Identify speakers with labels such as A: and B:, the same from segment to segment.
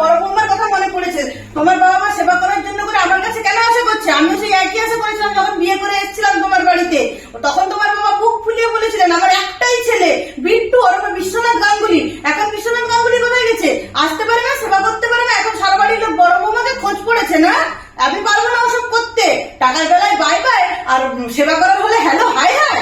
A: বড় বৌমার কথা মনে পড়েছে। তোমার বাবা মা সেবা করার জন্য করে আমার কাছে কেন আশা করছে? আমিও সেই একই আশা করেছিলাম যখন বিয়ে করে এসেছিলাম তোমার বাড়িতে। তখন তোমার বাবা বুক ফুলিয়ে বলেছিলেন, আমার একটাই ছেলে, বিট্টু ওরকম বিশ্বনাথ গাঙ্গুলি এখন বিশ্বনাথ গাঙ্গুলি কোথায় গেছে আসতে পারে না সেবা করতে পারে না এখন সারা বাড়ির লোক বড় বৌমাকে খোঁজ পড়েছে না আমি পারব না ওসব করতে টাকার বেলায় বাই বাই আর উম, সেবা করার হলে হ্যালো হাই হাই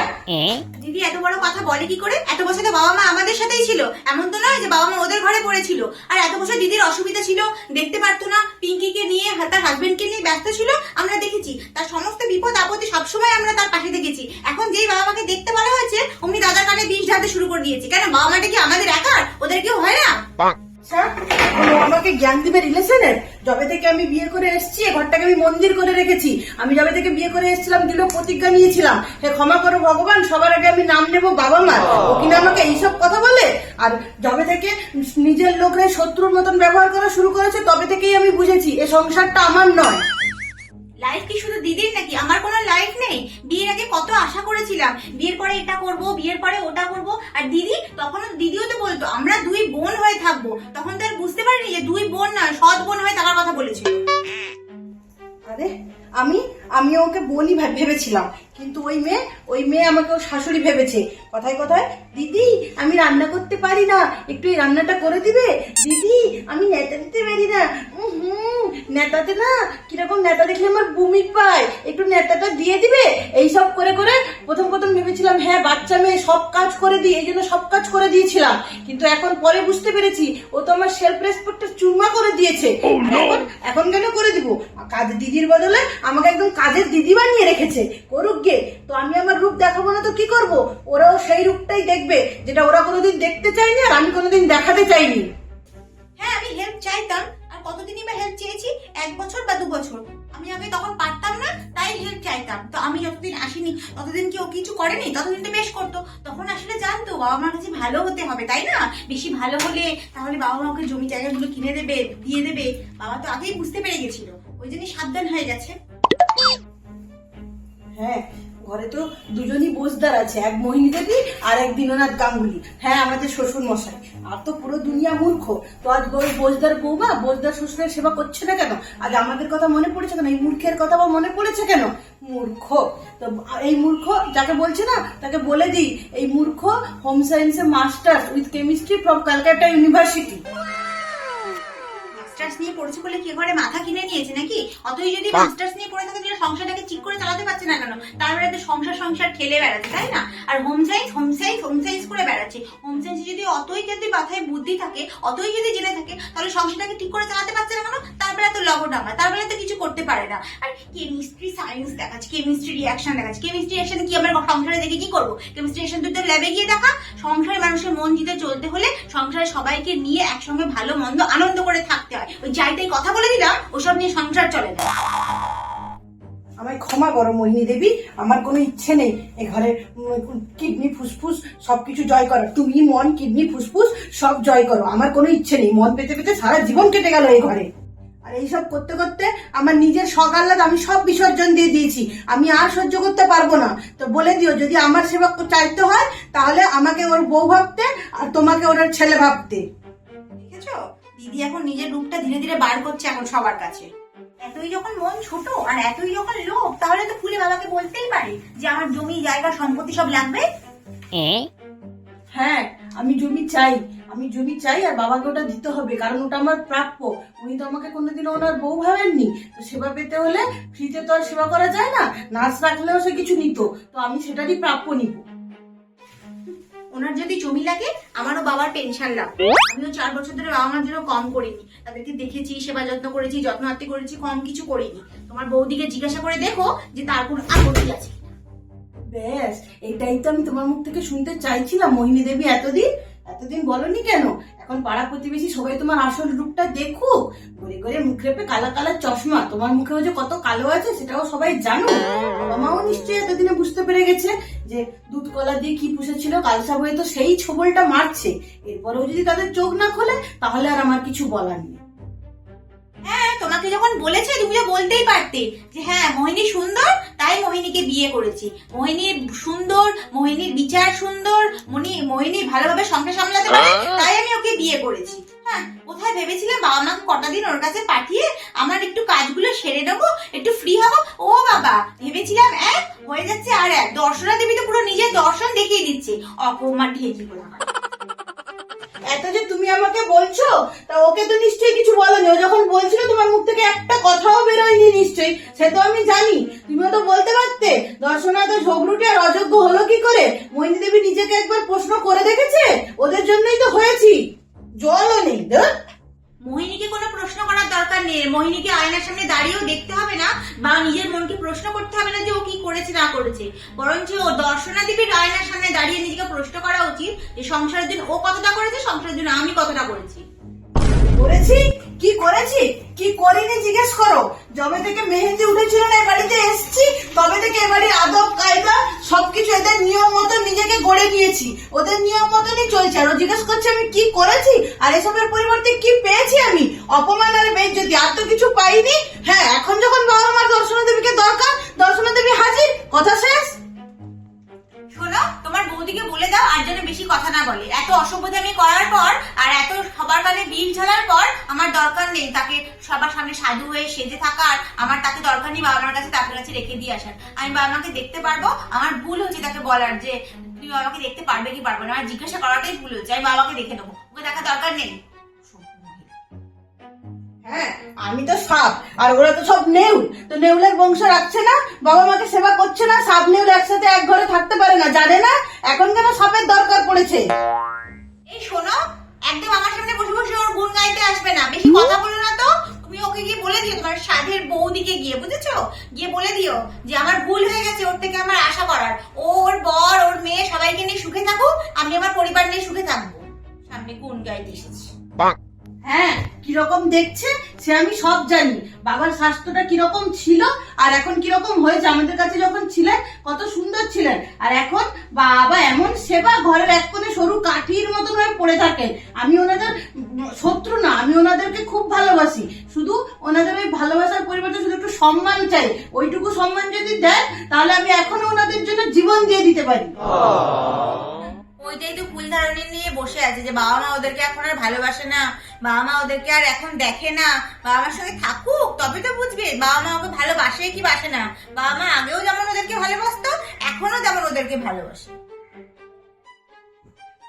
B: দিদি এত বড় কথা বলে কি করে এত বছর তো বাবা মা আমাদের সাথেই ছিল এমন তো নয় যে বাবা মা ওদের ঘরে পড়েছিল। আর এত বছর দিদির অসুবিধা ছিল, দেখতে পারতো না, পিঙ্কিকে নিয়ে তার হাজবেন্ডকে নিয়ে ব্যস্ত ছিল, আমরা দেখেছি। তার সমস্ত বিপদ আপদে সবসময় আমরা তার পাশে দেখেছি। এখন যেই বাবা মাকে দেখতে বলা হয়েছে, অমনি দাদার কানে বিষ ঢালতে শুরু করে দিয়েছি। কেন বাবা মাটা কি আমাদের একার? ওদের কেউ হয় না?
A: ও আমাকে জ্ঞান দিবে রিলেশনের? যবে থেকে আমি বিয়ে করে এসেছি, এ ঘরটাকে আমি মন্দির করে রেখেছি। আমি যবে থেকে বিয়ে করে এসেছিলাম দিল প্রতিজ্ঞা নিয়েছিলাম হে ক্ষমা করো ভগবান, সবার আগে আমি নাম নেব বাবা মা ও কিনা আমাকে এইসব কথা বলে? আর যবে থেকে নিজের লোকরা শত্রুর মতন ব্যবহার করা শুরু করেছে, তবে থেকেই আমি বুঝেছি, এ সংসারটা আমার নয়।
B: লাইফ কি শুধু দিদির নাকি? আমার কোনো লাইফ নেই। বিয়ের আগে কত আশা করেছিলাম। বিয়ের পরে এটা করব, বিয়ের পরে ওটা করব। আর দিদি, তখন দিদিও তো বলতো, আমরা দুই বোন হয়ে থাকব। তখন তো আর বুঝতে পারিনি যে দুই বোন না, সৎ বোন হয়ে থাকার কথা বলেছিল।
A: আরে, আমি আমি ওকে বোনই ভে- ভেবেছিলাম। কিন্তু ওই মেয়ে ওই মেয়ে আমাকে ওর শাশুড়ি ভেবেছে। কথায় কথায়, দিদি, আমি রান্না করতে পারি না। একটু এই রান্নাটা করে দিবে? দিদি, আমি নেতা দিতে পারি না। নেতাতে না কীরকম নেতা দেখলে আমার বমি পায়? একটু নেতাটা দিয়ে দিবে? এই সব করে করে প্রথম প্রথম ভেবেছিলাম হ্যাঁ বাচ্চা মেয়ে সব কাজ করে দিই এই জন্য সব কাজ করে দিয়েছিলাম। কিন্তু এখন পরে বুঝতে পেরেছি ও তো আমার সেলফ রেসপেক্টটা চুরমা করে দিয়েছে। এখন এখন কেন করে দিব? কাজ দিদির বদলে আমাকে একদম কাজের দিদি বানিয়ে রেখেছে। করুক গে। তো আমি আমার রূপ দেখাবো না তো কি করব? ওরাও সেই রূপটাই দেখবে যেটা ওরা কোনোদিন দেখতে চায়নি আর আমি কোনোদিন দেখাতে চাইনি।
B: হ্যাঁ আমি হেল্প চাইতাম। আর কতদিনই বা হেল্প চেয়েছি? এক বছর বা দু বছর। আমি আগে তখন পারতাম না, তাই হেল্প চাইতাম। তো আমি যতদিন আসিনি, ততদিন কি ও কিছু করেনি? ততদিন তো বেশ করতো। তখন আসলে জানতো, বাবা মার কাছে ভালো হতে হবে, তাই না? বেশি ভালো হলে তাহলে বাবা মা ওকে জমি জায়গাগুলো কিনে দেবে, দিয়ে দেবে। বাবা তো আগেই বুঝতে পেরে গেছিল। ওই জন্যই সাবধান হয়ে গেছে।
A: হ্যাঁ ঘরে তো দুজনই বোঝদার আছে এক মোহিনী দেবী আর এক দীননাথ গাঙ্গুলি। হ্যাঁ আমাদের শ্বশুর মশাই আর তো পুরো দুনিয়া মূর্খ। তো আজ ওই বোঝদার বৌমা বোঝদার শ্বশুরের সেবা করছে না কেন? আজ আমাদের কথা মনে পড়েছে কেন? এই মূর্খের কথা বা মনে পড়েছে কেন? মূর্খ। তো এই মূর্খ যাকে বলছে না তাকে বলে দিই এই মূর্খ হোম সায়েন্সে masters with chemistry from Calcutta university
B: masters নিয়ে পড়েছে বলে কি ঘরে মাথা কিনে নিয়েছে নাকি? অতই যদি মাস্টার্স নিয়ে পড়ে থাকে তাহলে সংসারটাকে ঠিক করে চালাতে পারছে না কেন? তারপরে তো সংসার সংসার খেলে বেড়াচ্ছে, তাই না? আর home science home science home science করে বেড়াচ্ছে। হোম সায়েন্সে যদি অতই যদি মাথায় বুদ্ধি থাকে, অতই যদি জেনে থাকে, তাহলে সংসারটাকে ঠিক করে চালাতে পারছে না কেন? তারপরে তো লগন আমার তারপরে তো কিছু করতে পারে না। আর কেমিস্ট্রি সায়েন্স দেখাচ্ছে কেমিস্ট্রি রিয়াকশন দেখাচ্ছে। কেমিস্ট্রি রিয়াকশন কি আমার সংসারে দেখে কি করব? কেমিস্ট্রি রিয়াকশন তুই তো ল্যাবে গিয়ে দেখা সংসারে মানুষের মন জিতে চলতে হলে সংসারে সবাইকে নিয়ে একসঙ্গে ভালো, মন্দ, আনন্দ করে থাকতে হয়। ওই যাইটাই কথা বলে দিলাম, ওসব নিয়ে সংসার চলে না।
A: আমায় ক্ষমা করো, মোহিনী দেবী। আমার কোনো ইচ্ছে নেই এ ঘরে কিডনি, ফুসফুস সব কিছু জয় করো তুমি মন, কিডনি, ফুসফুস, সব জয় করো। আমার কোনো ইচ্ছে নেই। মন পেতে পেতে সারা জীবন কেটে গেল এই ঘরে। আর এইসব করতে করতে আমার নিজের আহ্লাদ আমি সব বিসর্জন দিয়ে দিয়েছি। আমি আর সহ্য করতে পারব না। তো বলে দিও, যদি আমার সেবা চাইতে হয়, তাহলে আমাকে ওর বউ ভাবতে আর তোমাকে ওর ছেলে ভাবতে।
B: দেখেছ? দিদি এখন নিজের রূপটা ধীরে ধীরে বার করছে এখন সবার কাছে। এতই যখন মন ছোট আর এতই যখন লোভ তাহলে তো ফুলে বাবাকে বলতেই পারে যে আমার জমি জায়গা সম্পত্তি সব লাগবে।
A: হ্যাঁ আমি জমি চাই আমি জমি চাই আর বাবাকে ওটা দিতে হবে কারণ ওটা আমার প্রাপ্য। উনি তো আমাকে কোনোদিনও ওনার বউ ভাবেননি। তো সেবা পেতে হলে ফ্রিতে তো আর সেবা করা যায় না নার্স রাখলেও সে কিছু নিত তো আমি সেটারই প্রাপ্য নিব।
B: ওনার যদি জমি লাগে, আমারও বাবার পেনশন লাগবে। আমিও চার বছর ধরে বাবা মার জন্য কম করিনি। তাদেরকে দেখেছি, সেবা যত্ন করেছি, যত্ন আত্মি করেছি, কম কিছু করিনি। তোমার বৌদিকে জিজ্ঞাসা করে দেখো যে তার কোন আপত্তি আছে।
A: ব্যাস, এটাই তো আমি তোমার মুখ থেকে শুনতে চাইছিলাম, মোহিনী দেবী, এতদিন? এতদিন বলনি কেন? এখন পাড়া প্রতিবেশী সবাই তোমার আসল রূপটা দেখুক। করে করে মুখ রেপে কালা কালা চশমা। তোমার মুখেও যে কত কালো আছে সেটাও সবাই জানো বাবা মাও নিশ্চয়ই এতদিনে বুঝতে পেরে গেছে যে দুধ কলা দিয়ে কি পুষেছিল কালসা বয়ে তো সেই ছবলটা মারছে। এরপরেও যদি তাদের চোখ না খোলে, তাহলে আর আমার কিছু বলার নেই।
B: হ্যাঁ তোমাকে যখন বলেছে তুমি বলতেই পারতে যে হ্যাঁ মোহিনী সুন্দর তাই মোহিনীকে বিয়ে করেছি। মোহিনীর সুন্দর মোহিনীর বিচার সুন্দর মনি মোহিনী ভালোভাবে সংসার সামলাতে পারে তাই আমি ওকে বিয়ে করেছি। হ্যাঁ কোথায় ভেবেছিলাম বাবা মাকে কটা দিন ওর কাছে পাঠিয়ে আমার একটু কাজগুলো সেরে নেব একটু ফ্রি হব? ও বাবা ভেবেছিলাম এক হয়ে যাচ্ছে আর এক। দর্শনা দেবী তো পুরো নিজের দর্শন দেখিয়ে দিচ্ছে। অপমান ঢেকি করে
A: এত যে তুমি আমাকে বলছো, তা ওকে তো নিশ্চয়ই কিছু বলোনি ও যখন বলছিল, তোমার মুখ থেকে একটা কথাও বেরোয়নি নিশ্চয়ই। সে তো আমি জানি। তুমিও তো বলতে পারতে। দর্শনা তো ঝগড়ুটে আর অযোগ্য হলো কি করে? মহিনী দেবী নিজেকে একবার প্রশ্ন করে দেখেছে? ওদের জন্যই তো হয়েছি। জলও নেই।
B: মোহিনীকে কোনো প্রশ্ন করার দরকার নেই। মোহিনীকে আয়নার সামনে দাঁড়িয়েও দেখতে হবে না বা নিজের মনকে প্রশ্ন করতে হবে না যে ও কি করেছে, না করেছে। বরঞ্চ ও দর্শনা দেবীর আয়নার সামনে দাঁড়িয়ে নিজেকে প্রশ্ন করা উচিত যে সংসারের জন্য ও কতটা করেছে সংসারের জন্য আমি কতটা করেছি
A: করেছি? কি করেছি? কি করিনি জিজ্ঞেস করো। যবে থেকে মেহেন্দি উঠেছিল না বাড়িতে এসছি, তবে থেকে এবারে আদব, কায়দা, সবকিছু এদের নিয়ম মতো নিজেকে গড়ে নিয়েছি। ওদের নিয়ম মতনই চলছে। আর জিজ্ঞেস করছে, আমি কি করেছি? আর এসবের পরিবর্তে কি পেয়েছি আমি? অপমান আর যদি আর তো কিছু পাইনি। হ্যাঁ এখন যখন বাবা মার দর্শনা দেবীকে দরকার দর্শনা দেবী হাজির? কথা শেষ?
B: বৌদিকে বলে দাও আর যেন বেশি কথা না বলে। এত অসভ্যতামি করার পর আর এত সবার কানে বিষ ঝালার পর আমার দরকার নেই তাকে সবার সামনে সাধু হয়ে সেজে থাকা আর আমার তাকে দরকার নেই বাবা মার কাছে তাকে কাছে রেখে দিয়ে আসার। আমি বাবা মাকে দেখতে পারব, আমার ভুল হচ্ছে তাকে বলার যে তুমি বাবাকে দেখতে পারবে কি পারবে না, আমার জিজ্ঞাসা করাটাই ভুল হচ্ছে, আমি বাবাকে দেখে নেব। ওকে দেখা দরকার নেই।
A: আমি তো সাপ আর ওরা তো সব নেউল। তো নেউলের বংশ রাখছে না বাবা মাকে সেবা করছে না সাপ নেউল একসাথে এক ঘরে থাকতে পারে না জানে না? এখন কেন সাপের দরকার পড়েছে?
B: এই শোনো একদম আমার সামনে বসে বসে ওর গুণ গাইতে আসবে না। বেশি কথা বলো না তো। তুমি ওকে গিয়ে বলে দিও তোমার সাধের বৌদিকে গিয়ে বুঝেছ? গিয়ে বলে দিও যে আমার ভুল হয়ে গেছে ওর থেকে আমার আশা করার। ও ওর বর ওর মেয়ে সবাইকে নিয়ে সুখে থাকুক আমি আমার পরিবার নিয়ে সুখে থাকব। সামনে গুণ গাইতে এসেছি।
A: হ্যাঁ কীরকম দেখছে সে আমি সব জানি। বাবার স্বাস্থ্যটা কীরকম ছিল আর এখন কীরকম হয়েছে? আমাদের কাছে যখন ছিলেন, কত সুন্দর ছিলেন। আর এখন বাবা এমন সেবা ঘরের এক কোণে সরু কাঠির মতন হয়ে পড়ে থাকে। আমি ওনাদের শত্রু না, আমি ওনাদেরকে খুব ভালোবাসি। শুধু ওনাদের ওই ভালোবাসার পরিবর্তে শুধু একটু সম্মান চাই। ওইটুকু সম্মান যদি দেন, তাহলে আমি এখনও ওনাদের জন্য জীবন দিয়ে দিতে পারি।
B: ওইটাই তো ভুল ধারণা নিয়ে বসে আছে যে বাবা মা ওদেরকে এখন আর ভালোবাসে না, বাবা মা ওদেরকে আর এখন দেখে না, বাবা মার সঙ্গে থাকুক তবে তো বুঝবে বাবা মা ওকে ভালোবাসে কি বাসে না। বাবা মা আগেও যেমন ওদেরকে ভালোবাসতো এখনও যেমন ওদেরকে ভালোবাসে।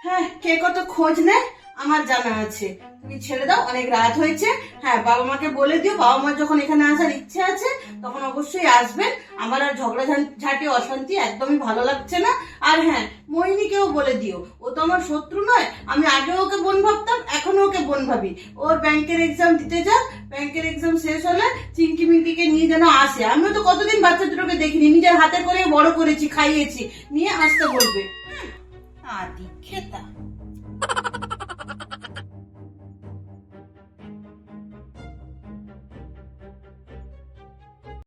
A: হ্যাঁ কে কত খোঁজ নেয়, আমার জানা আছে। তুমি ছেড়ে দাও, অনেক রাত হয়েছে। হ্যাঁ বাবা মাকে বলে দিও, বাবা মা যখন এখানে আসার ইচ্ছে আছে, তখন অবশ্যই আসবেন। আমার আর ঝগড়া ঝাঁটি অশান্তি একদমই ভালো লাগছে না। আর হ্যাঁ মোহিনীকেও বলে দিও, ও তো আমার শত্রু নয়। আমি আগেও ওকে বোন ভাবতাম, এখনও ওকে বোন ভাবি। ওর ব্যাংকের এক্সাম দিতে যাক, ব্যাংকের এক্সাম শেষ হলে চিঙ্কি মিঙ্কিকে নিয়ে যেন আসে। আমিও তো কতদিন বাচ্চা দুটোকে দেখিনি, নিজের হাতে করে বড় করেছি, খাইয়েছি। নিয়ে আসতে বলবে।
B: আদি, খেতা।